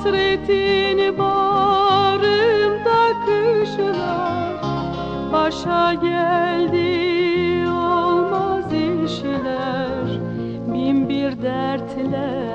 Hasretin bağrımda kışlar. Başa geldi olmaz işler. Bin bir dertler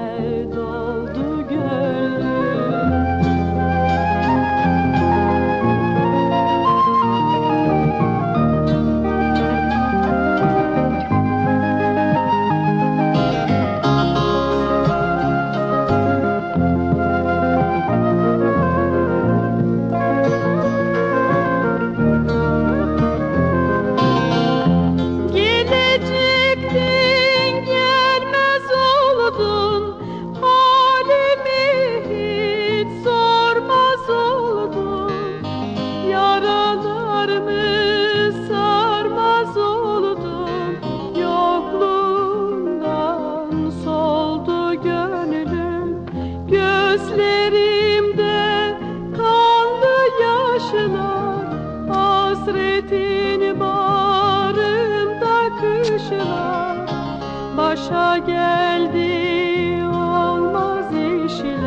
Hasretin bağrında kışla Başa geldi olmaz işler.